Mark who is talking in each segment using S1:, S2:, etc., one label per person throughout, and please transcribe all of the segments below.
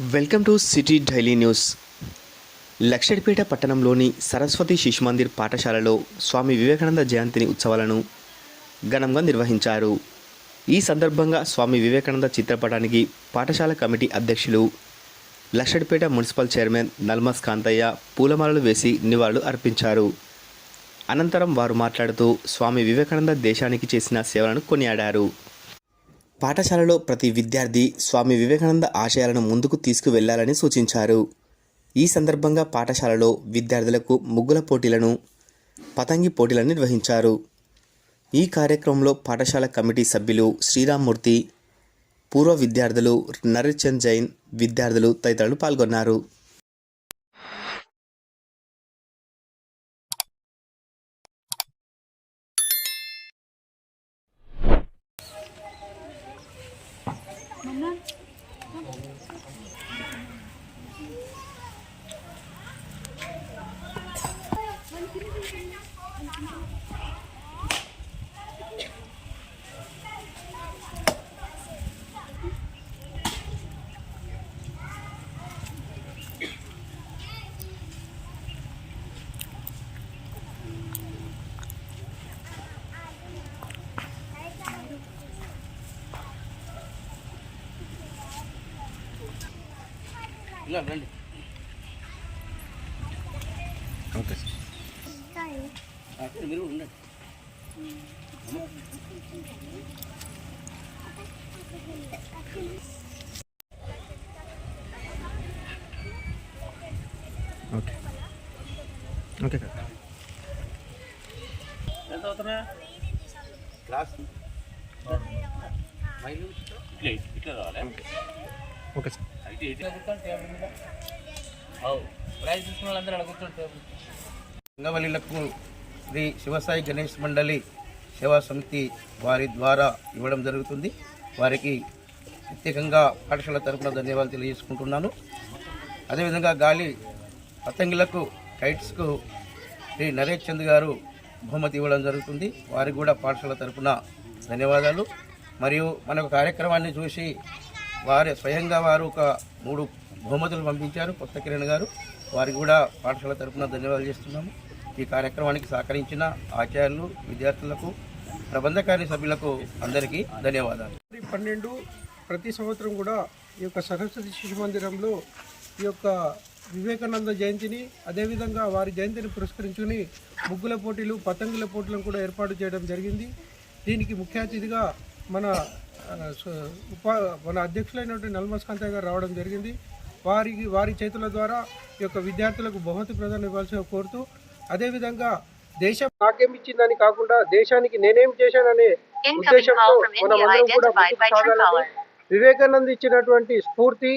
S1: Welcome to city daily news. Luxettipet పట్టణంలోని సరస్వతి శిశు మందిర్ పాఠశాలలో స్వామి వివేకానంద జయంతిని ఉత్సవాలను ఘనంగా నిర్వహించారు. ఈ సందర్భంగా స్వామి వివేకానంద చిత్రపటానికి పాఠశాల కమిటీ అధ్యక్షులు లక్షడిపేట మున్సిపల్ చైర్మన్ నల్మస్ కాంతయ్య పూలమాలలు వేసి నివాళులు అర్పించారు. అనంతరం వారు మాట్లాడుతూ స్వామి వివేకానంద దేశానికి చేసిన సేవలను కొనియాడారు. పాఠశాలలో ప్రతి విద్యార్థి స్వామి వివేకానంద ఆశయాలను ముందుకు తీసుకువెళ్ళాలని సూచించారు. ఈ సందర్భంగా పాఠశాలలో విద్యార్థులకు ముగ్గుల పోటీలను పతంగి పోటీలను నిర్వహించారు. ఈ కార్యక్రమంలో పాఠశాల కమిటీ సభ్యులు శ్రీరామ్మూర్తి పూర్వ విద్యార్థులు నరిచంద్ జైన్ విద్యార్థులు తదితరులు పాల్గొన్నారు.
S2: 하나. రండి.
S1: ఓకే.
S2: అక్కడ మీరు కూడా ఉండండి.
S1: ఓకే. ఓకే
S2: ఎంత అవుతున్నా? క్లాస్. మైలు. ఇట్లా ఇట్లా రావాలి
S1: ఓకే సార్.
S2: అయితే శ్రీ శివసాయి గణేష్ మండలి సేవా సమితి వారి ద్వారా ఇవ్వడం జరుగుతుంది. వారికి ప్రత్యేకంగా పాఠశాల తరపున ధన్యవాదాలు తెలియజేసుకుంటున్నాను. అదేవిధంగా గాలి పతంగులకు కైట్స్కు శ్రీ నరేష్ చంద్ గారు బహుమతి ఇవ్వడం జరుగుతుంది. వారికి కూడా పాఠశాల తరఫున ధన్యవాదాలు. మరియు మన కార్యక్రమాన్ని చూసి వారి స్వయంగా వారు ఒక మూడు బహుమతులు పంపించారు కొత్త కిరణ్ గారు. వారికి కూడా పాఠశాల తరపున ధన్యవాదాలు చేస్తున్నాము. ఈ కార్యక్రమానికి సహకరించిన ఆచార్యులు విద్యార్థులకు ప్రబంధకారి సభ్యులకు అందరికీ ధన్యవాదాలు.
S3: పన్నెండు ప్రతి సంవత్సరం కూడా ఈ యొక్క సరస్వతి శిశు మందిరంలో ఈ యొక్క వివేకానంద జయంతిని అదేవిధంగా వారి జయంతిని పురస్కరించుకుని ముగ్గుల పోటీలు పతంగుల పోటీలను కూడా ఏర్పాటు చేయడం జరిగింది. దీనికి ముఖ్య అతిథిగా మన ఉపా మన అధ్యక్షులైనటువంటి నల్మస్ కాంతయ్య గారు రావడం జరిగింది వారికి వారి చేతుల ద్వారా ఈ యొక్క విద్యార్థులకు బహుమతి ప్రదానం ఇవ్వాల్సిన కోరుతూ అదేవిధంగా దేశం నాకేం ఇచ్చిందని కాకుండా దేశానికి నేనేం చేశాననే ఉద్దేశంతో మనం అందరం కూడా సాగాలని. వివేకానంద ఇచ్చినటువంటి స్ఫూర్తి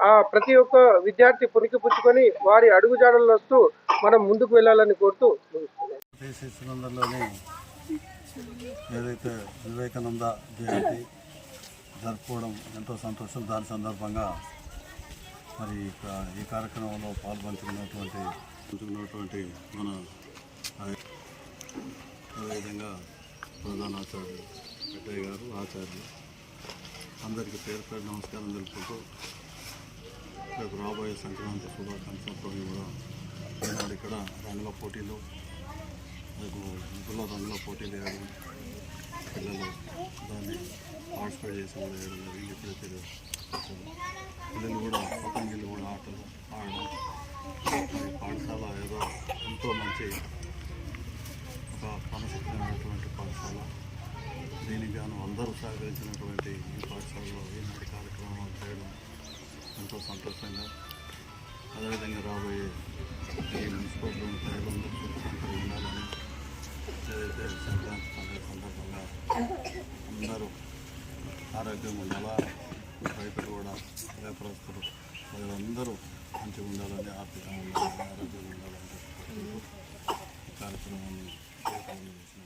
S3: ఆ ప్రతి ఒక్క విద్యార్థి పునికి పుచ్చుకొని వారి అడుగుజాడల్లో వస్తూ మనం ముందుకు వెళ్ళాలని కోరుతూ
S4: ఏదైతే వివేకానంద జయంతి జరుపుకోవడం ఎంతో సంతోషం. దాని సందర్భంగా మరి ఈ ఈ కార్యక్రమంలో పాల్పంచుకున్నటువంటి పంచుకున్నటువంటి మన అదేవిధంగా ప్రధానాచార్యులు పెట్టయ్య గారు ఆచార్యులు అందరికీ పేరు పేరు నమస్కారం తెలుపుకుంటూ రేపు రాబోయే సంక్రాంతి శుభాకాంక్షలతో కూడా ఈనాడు ఇక్కడ రంగుల పోటీలు రేపు ముగ్గుల రంగుల పోటీలు వేయడం పిల్లలు దాన్ని పార్టిసిపేట్ చేసి కూడా వేయడం ఎప్పుడైతే పిల్లలు కూడా పతంగిలు కూడా ఆటలు ఆడడం పాఠశాల ఏదో ఎంతో మంచి ఒక క్రమశిక్షణమైనటువంటి పాఠశాల. దీనికి గాను అందరూ సహకరించినటువంటి ఈ పాఠశాలలో ఈనాటి కార్యక్రమాలు చేయడం ఎంతో సంతోషంగా అదేవిధంగా రాబోయే ఈ మున్సిపల్ ప్రజలందరూ ఉండాలని ఏదైతే సంక్రాంతి పండుగ సందర్భంగా అందరూ ఆరోగ్యంగా ఉండాలా రైతులు కూడా వ్యాపారస్తులు ప్రజలందరూ మంచిగా ఉండాలని ఆర్థికంగా ఉండాలని ఆరోగ్యంగా ఉండాలని కార్యక్రమాన్ని ఏర్పాటు చేసిన